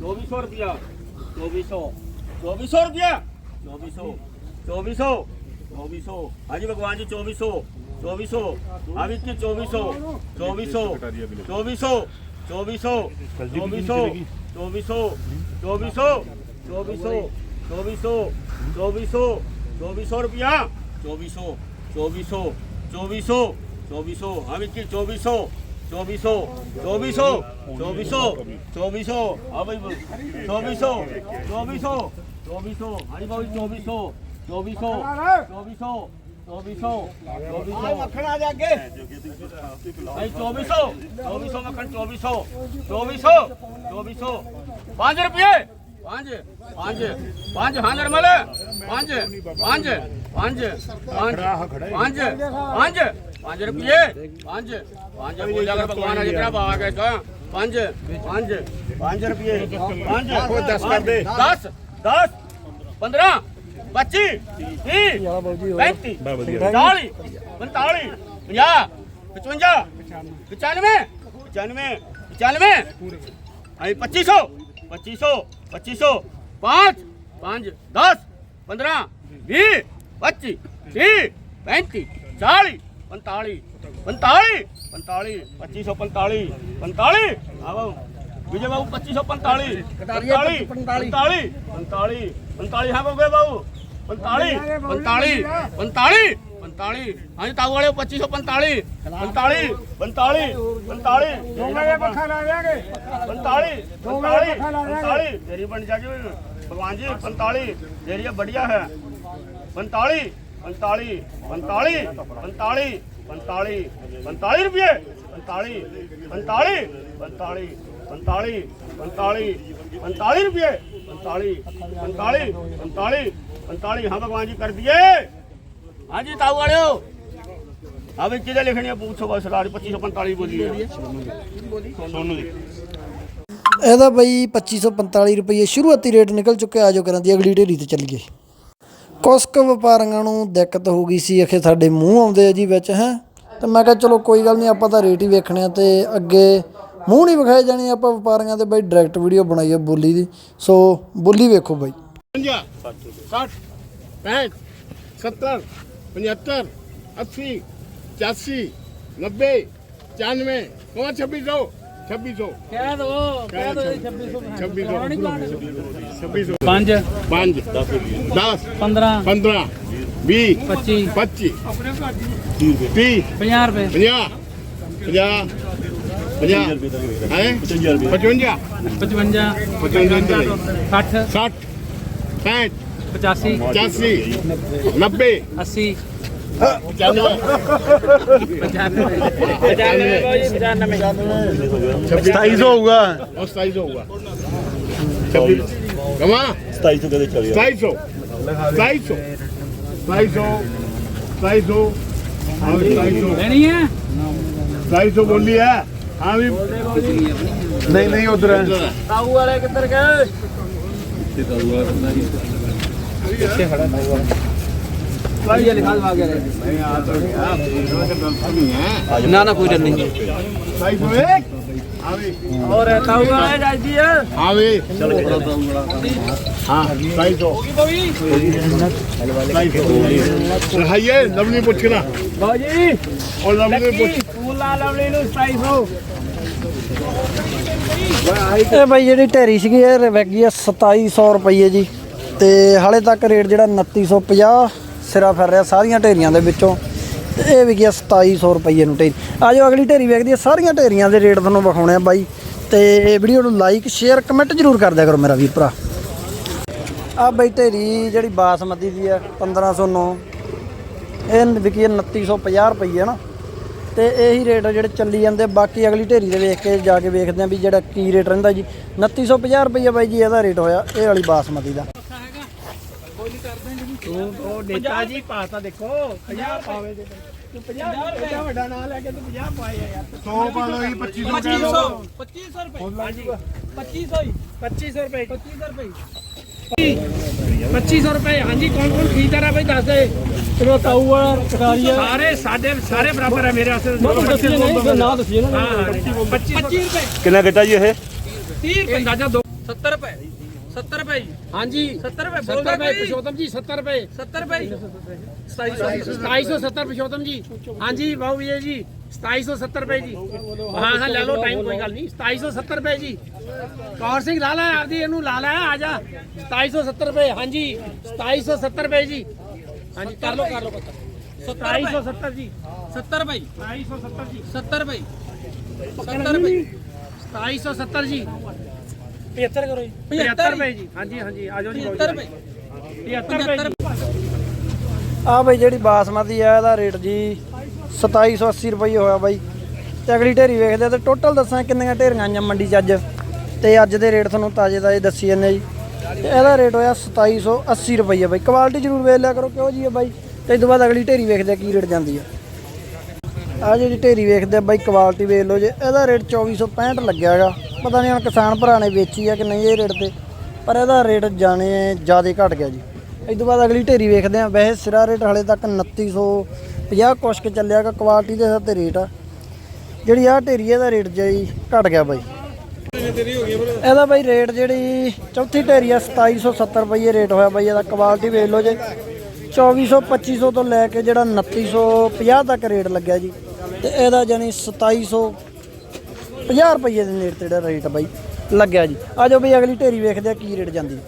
2400 ਰੁਪਿਆ 2400 2400 ਰੁਪਿਆ 2400 2400 2400 ਹਾਂਜੀ ਭਗਵਾਨ ਜੀ 2400 2400 ਆ ਵੀ ਕੀ 2400 2400 2400 2400 2400 2400 2400 2400 2400 2400 2400 ਰੁਪਿਆ 2400 2400 2400 2400 ਆ ਵੀ 2400 2400 2400 2400 2400 ਆ ਬਈ 2400 2400 2400 ਹਾਂਜੀ ਬਾਬੂ 2400 2400 2400 2400 2400 ਮੱਖਣਾ ਦੇ ਅੱਗੇ ਭਾਈ 2400 2400 ਮੱਖਣ 2400 2400 2400 5 ਰੁਪਏ 5 5 5 ਹਾਂ ਨਰਮਲ 5 5 5 5 5 5 5 ਰੁਪਏ 5 5 ਬੋਲਿਆ ਕਰ ਭਗਵਾਨ ਅਜੇ ਤੇਰਾ ਬਾਗ ਹੈ ਕਾ 5 5 5 ਰੁਪਏ 5 ਕੋਈ 10 ਕਰ ਦੇ। 10 10 15 25 30 35 40 45 50 55 95 95 95 आई 2500 2500 2500 5 5 10 15 20 25 30 35 40 पच्ची विजय बाबू सौ पैंतालीस पैंतालीस पैंतालीस हाँ बाबू बाबू। पैंतालीस पैंतालीस पैंतालीस पैंतालीस हाँ जी पैंतालीस पैंतालीस पैंतालीस पैंतालीस बन जाके भगवान जी पैंतालीस एरिया बढ़िया है। पैंतालीस 45 45 45 45 45 ਰੁਪਏ। 45 45 45 ਹਾਂ, ਭਗਵਾਨ ਲਿਖਣੀ ਆ? ਪੁੱਛੋ ਬਸ ਲਾਜ 2545 ਬੋਲੀ ਹੈ ਸੋਨੂ ਦੀ ਇਹਦਾ ਬਈ 2545 ਰੁਪਏ ਸ਼ੁਰੂਆਤੀ ਰੇਟ ਨਿਕਲ ਚੁੱਕਿਆ ਆਜੋ ਕਰਾਂ ਦੀ ਅਗਲੀ ਢੇਰੀ ਤੇ ਚੱਲੀਏ। ਕੁਛ ਕੁ ਵਪਾਰੀਆਂ ਨੂੰ ਦਿੱਕਤ ਹੋ ਗਈ ਸੀ, ਅਖੇ ਸਾਡੇ ਮੂੰਹ ਆਉਂਦੇ ਆ ਜੀ ਵਿੱਚ, ਹੈ? ਤੇ ਮੈਂ ਕਿਹਾ ਚਲੋ ਕੋਈ ਗੱਲ ਨਹੀਂ, ਆਪਾਂ ਤਾਂ ਰੇਟ ਹੀ ਵੇਖਣੇ ਆ ਤੇ ਅੱਗੇ ਮੂੰਹ ਨਹੀਂ ਵਿਖਾਏ ਜਾਣੇ, ਆਪਾਂ ਵਪਾਰੀਆਂ ਦੇ ਬਾਈ ਡਾਇਰੈਕਟ ਵੀਡੀਓ ਬਣਾਈ ਆ ਬੋਲੀ ਦੀ। ਸੋ ਬੋਲੀ ਵੇਖੋ ਬਾਈ। 50 60 65 70 75 80 85 90 95 2600 2600 ਕਹਿ ਦੋ ਕਹਿ ਦੋ 2600 2600 5 5 10 10 15 15 20 25 25 30 50 ਰੁਪਏ। 50 50 50 ਹੈ 55 55 55 55 60 60 65 85 85 90 80 27 ਹੋਊਗਾ। ਉਹ 27 ਹੋਊਗਾ। ਕਮਾ? 27 ਤੋਂ ਕਦੇ ਚੱਲਿਆ 27 27 27 27 ਲੈਣੀ ਹੈ? 27 ਬੋਲੀ ਹੈ। ਹਾਂ ਵੀ ਨਹੀਂ ਨਹੀਂ ਉਧਰ ਤਾਊ ਵਾਲੇ ਕਿੱਧਰ ਗਏ? ਤੇ ਤਾਊ ਵਾਲਾ ਨਹੀਂ। ਇੱਥੇ ਖੜਾ ਤਾਊ ਵਾਲਾ ये निकाल भागे रहे मैं आ तो गया रोज गलती नहीं है ना ना कोई डर नहीं भाई को एक आवे और रहता हुआ है जाती है आवे चलो हां भाई तो होगी भाई भाई है लवली पुछना भाई और लवली पुछ ਪੂਲਾ ਲਵਲੀ ਨੂੰ 2700 ਇਹ ਬਾਈ ਜਿਹੜੀ ਢੇਰੀ ਸੀਗੀ ਇਹ ਵੈਗੀ ਆ 2700 ਰੁਪਏ ਜੀ ਤੇ ਹਾਲੇ ਤੱਕ ਰੇਟ ਜਿਹੜਾ 2950 ਸਿਰਾ ਫਿਰ ਰਿਹਾ ਸਾਰੀਆਂ ਢੇਰੀਆਂ ਦੇ ਵਿੱਚੋਂ। ਤੇ ਇਹ ਵਿਕੀ ਆ 2700 ਰੁਪਏ ਨੂੰ ਢੇਰੀ। ਆਜੋ ਅਗਲੀ ਢੇਰੀ ਵੇਖਦੀ ਹੈ ਸਾਰੀਆਂ ਢੇਰੀਆਂ ਦੇ ਰੇਟ ਤੁਹਾਨੂੰ ਵਿਖਾਉਣੇ ਆ ਬਾਈ। ਤੇ ਵੀਡੀਓ ਨੂੰ ਲਾਈਕ ਸ਼ੇਅਰ ਕਮੈਂਟ ਜ਼ਰੂਰ ਕਰ ਦਿਆ ਕਰੋ ਮੇਰਾ ਵੀਰ ਭਰਾ। ਆ ਬਾਈ ਢੇਰੀ ਜਿਹੜੀ ਬਾਸਮਤੀ ਦੀ ਆ 1509 ਇਹ ਵਿਕੀ ਆ 2950 ਰੁਪਏ ਨਾ। ਤੇ ਇਹੀ ਰੇਟ ਜਿਹੜੇ ਚੱਲੀ ਜਾਂਦੇ ਬਾਕੀ ਅਗਲੀ ਢੇਰੀ ਦੇ ਵੇਖ ਕੇ ਜਾ ਕੇ ਵੇਖਦੇ ਆ ਵੀ ਜਿਹੜਾ ਕੀ ਰੇਟ ਰਹਿੰਦਾ ਜੀ। 2950 ਰੁਪਏ ਬਾਈ ਜੀ, ਇਹਦਾ ਰੇਟ ਹੋਇਆ ਇਹ ਵਾਲੀ ਬਾਸਮਤੀ ਦਾ। ਉਹ ਨੇਤਾ ਜੀ ਪਾਤਾ ਦੇਖੋ 50 ਪਾਵੇ ਦੇ ਤੂੰ। 50 ਰੁਪਏ ਵੱਡਾ ਨਾਂ ਲੈ ਕੇ ਤੂੰ 50 ਪਾਏ ਆ ਯਾਰ। 100 ਪਾ ਲਓ ਜੀ 2500 2500 2500 ਰੁਪਏ। ਹਾਂਜੀ 2500 ਹੀ। 2500 ਰੁਪਏ। 2500 ਰੁਪਏ 2500 ਰੁਪਏ। ਹਾਂਜੀ ਕੌਣ ਕੌਣ ਖਰੀਦਦਾਰ ਆ ਬਈ? ਦੱਸ ਦੇ। ਚਲੋ ਤਾਊ ਵਾਲਾ ਟਕਾਰੀ ਸਾਰੇ ਸਾਡੇ ਸਾਰੇ ਬਰਾਬਰ ਹੈ ਮੇਰੇ ਵਾਸਤੇ। ਦੱਸੀਏ ਨਹੀਂ ਨਾ ਦੱਸੀਏ ਨਾ ਹਾਂ 25 ਰੁਪਏ। ਕਿੰਨਾ ਗੱਟਾ ਜੀ ਇਹ? 30 ਰੁਪਏ। ਅੰਦਾਜ਼ਾ ਦੋ 70 ਰੁਪਏ। 70 ਰੁਪਏ ਜੀ। ਹਾਂਜੀ। 70 ਰੁਪਏ 70 ਬੋਲਦਾ ਰੁਪਏ ਪੁਸ਼ੋਤਮ ਜੀ 70 ਰੁਪਏ। 70 ਰੁਪਏ ਜੀ। 2700 2770 ਪੁਸ਼ੋਤਮ ਜੀ। ਹਾਂਜੀ ਬਾਬੂ ਜੀ। ਜੀ 2770 ਰੁਪਏ ਜੀ। ਹਾਂ ਹਾਂ ਲੈ ਲਓ ਟਾਈਮ ਕੋਈ ਗੱਲ ਨਹੀਂ। 2770 ਰੁਪਏ ਜੀ। ਕੌਰ ਸਿੰਘ ਲਾ ਲੈ ਆਪਦੀ ਇਹਨੂੰ ਲਾ ਲੈ ਆ ਜਾ। 2770 ਰੁਪਏ ਹਾਂਜੀ। 2770 ਰੁਪਏ ਜੀ। ਹਾਂਜੀ ਕਰ ਲਓ ਕਰ ਲਓ ਪਤਾ। 2770 ਜੀ। 70 ਰੁਪਏ 2770 ਜੀ। 70 ਰੁਪਏ 70 ਰੁਪਏ। 2770 ਜੀ। 75 ਕਰੋ ਜੀ। 75 ਰੁਪਏ ਜੀ। ਹਾਂਜੀ ਹਾਂਜੀ ਆ ਜਾਓ ਜੀ 75 ਰੁਪਏ। 75 ਰੁਪਏ ਜੀ। ਆ ਬਈ ਜਿਹੜੀ ਬਾਸਮਤੀ ਆ ਇਹਦਾ ਰੇਟ ਜੀ 2780 ਰੁਪਏ ਹੋਇਆ ਬਾਈ। ਤੇ ਅਗਲੀ ਢੇਰੀ ਵੇਖਦੇ ਆ ਤੇ ਟੋਟਲ ਦੱਸਾਂ ਕਿੰਨੀਆਂ ਢੇਰੀਆਂ ਆਈਆਂ ਮੰਡੀ 'ਚ ਅੱਜ। ਤੇ ਅੱਜ ਦੇ ਰੇਟ ਤੁਹਾਨੂੰ ਤਾਜ਼ੇ ਤਾਜ਼ੇ ਦੱਸੀ ਜਾਂਦੇ ਜੀ। ਤੇ ਇਹਦਾ ਰੇਟ ਹੋਇਆ 2780 ਰੁਪਏ ਬਾਈ। ਕੁਆਲਿਟੀ ਜ਼ਰੂਰ ਵੇਖ ਲਿਆ ਕਰੋ ਕਿਹੋ ਜੀ ਆ ਬਾਈ। ਤੇ ਇਸ ਤੋਂ ਬਾਅਦ ਅਗਲੀ ਢੇਰੀ ਵੇਖਦੇ ਆ ਕੀ ਰੇਟ ਜਾਂਦੀ ਆ। ਆ ਜਿਹੜੀ ਢੇਰੀ ਵੇਖਦੇ ਆ ਬਾਈ ਕੁਆਲਿਟੀ ਵੇਖ ਲਓ ਜੇ। ਇਹਦਾ ਰੇਟ 2465 ਲੱਗਿਆ ਹੈਗਾ। ਪਤਾ ਨਹੀਂ ਹੁਣ ਕਿਸਾਨ ਭਰਾ ਨੇ ਵੇਚੀ ਆ ਕਿ ਨਹੀਂ ਇਹ ਰੇਟ ਤੇ, ਪਰ ਇਹਦਾ ਰੇਟ ਜਾਣੇ ਜ਼ਿਆਦਾ ਘਟ ਗਿਆ ਜੀ। ਇਸ ਤੋਂ ਬਾਅਦ ਅਗਲੀ ਢੇਰੀ ਵੇਖਦੇ ਆ ਵੈਸੇ ਸਿਰਾ ਰੇਟ ਹਲੇ ਤੱਕ 2950 ਕੁਛ ਕੁ ਚੱਲਿਆਗਾ ਕੁਆਲਿਟੀ ਦੇ ਹਿਸਾਬ ਤੇ ਰੇਟ ਆ। ਜਿਹੜੀ ਆ ਢੇਰੀ ਇਹਦਾ ਰੇਟ ਜੀ ਘਟ ਗਿਆ ਬਾਈ। ਇਹਦਾ ਬਾਈ ਰੇਟ ਜਿਹੜੀ ਚੌਥੀ ਢੇਰੀ ਆ 2770 ਰੁਪਏ ਰੇਟ ਹੋਇਆ ਬਾਈ। ਇਹਦਾ ਕੁਆਲਿਟੀ ਵੇਖ ਲਓ ਜੇ। 2400 2500 ਤੋਂ ਲੈ ਕੇ ਜਿਹੜਾ 2950 ਤੱਕ ਰੇਟ ਲੱਗਿਆ ਜੀ। ਤੇ ਇਹਦਾ ਜਾਨੀ 2700 50 ਰੁਪਏ ਦੇ ਨੇੜੇ ਤੇ ਜਿਹੜਾ ਰੇਟ ਬਾਈ, ਲੱਗਿਆ ਜੀ। ਆ ਜਾਓ ਬਈ, ਅਗਲੀ ਢੇਰੀ ਵੇਖਦੇ ਆ ਕੀ ਰੇਟ ਜਾਂਦੀ।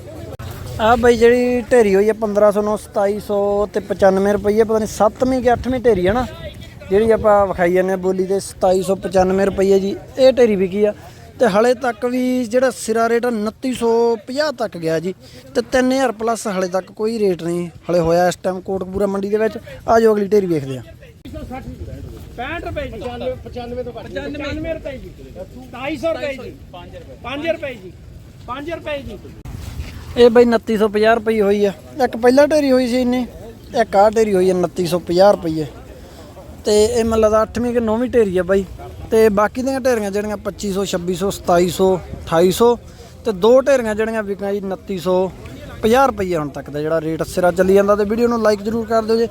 ਆ ਬਈ, ਜਿਹੜੀ ਢੇਰੀ ਹੋਈ ਹੈ 1500 ਨੂੰ 2700 ਤੇ 95 ਰੁਪਏ ਪਤਾ ਨਹੀਂ 7ਵੀਂ ਕਿ 8ਵੀਂ ਢੇਰੀ ਹੈ ਨਾ। ਜਿਹੜੀ ਆਪਾਂ ਵਿਖਾਈ ਜਾਂਦੇ ਹਾਂ ਬੋਲੀ ਤੇ 2795 ਰੁਪਏ ਜੀ। ਇਹ ਢੇਰੀ ਵਿਕੀ ਆ। ਤੇ ਹਲੇ ਤੱਕ ਵੀ ਜਿਹੜਾ ਸਿਰਾ ਰੇਟ ਆ 2950 ਤੱਕ ਗਿਆ ਜੀ। ਤੇ 3000 ਪਲੱਸ ਹਲੇ ਤੱਕ ਕੋਈ ਰੇਟ ਨਹੀਂ ਹਲੇ ਹੋਇਆ ਇਸ ਟਾਈਮ ਕੋਟਕਪੂਰਾ ਮੰਡੀ ਦੇ ਵਿੱਚ। ਆ ਜਾਓ, ਅਗਲੀ ਢੇਰੀ ਵੇਖਦੇ ਆ। 65 ਰੁਪਏ ਜੀ। 95 ਤੋਂ 95 ਰੁਪਏ ਜੀ। 250 ਰੁਪਏ ਜੀ। 5 ਰੁਪਏ ਜੀ। 5 ਰੁਪਏ ਜੀ। ਇਹ ਬਈ 2950 ਰੁਪਏ ਹੋਈ ਆ। ਇੱਕ ਪਹਿਲਾਂ ਢੇਰੀ ਹੋਈ ਸੀ ਇੰਨੀ ਇੱਕ ਆਹ ਢੇਰੀ ਹੋਈ ਆ 2950 ਰੁਪਏ। ਤੇ ਇਹ ਮੈਨੂੰ ਲੱਗਦਾ 8ਵੀਂ ਕਿ 9ਵੀਂ ਢੇਰੀ ਆ ਬਾਈ। ਤੇ ਬਾਕੀ ਦੀਆਂ ਢੇਰੀਆਂ ਜਿਹੜੀਆਂ 2500 2600 2700 2800 ਤੇ ਦੋ ਢੇਰੀਆਂ ਜਿਹੜੀਆਂ ਵਿਕਾਂ ਜੀ 2950 ਰੁਪਏ ਹੁਣ ਤੱਕ ਦਾ ਜਿਹੜਾ ਰੇਟ ਸਿਰਾ ਚੱਲੀ ਜਾਂਦਾ ਤੇ ਵੀਡੀਓ ਨੂੰ ਲਾਈਕ ਜ਼ਰੂਰ ਕਰ ਦਿਓ ਜੇ।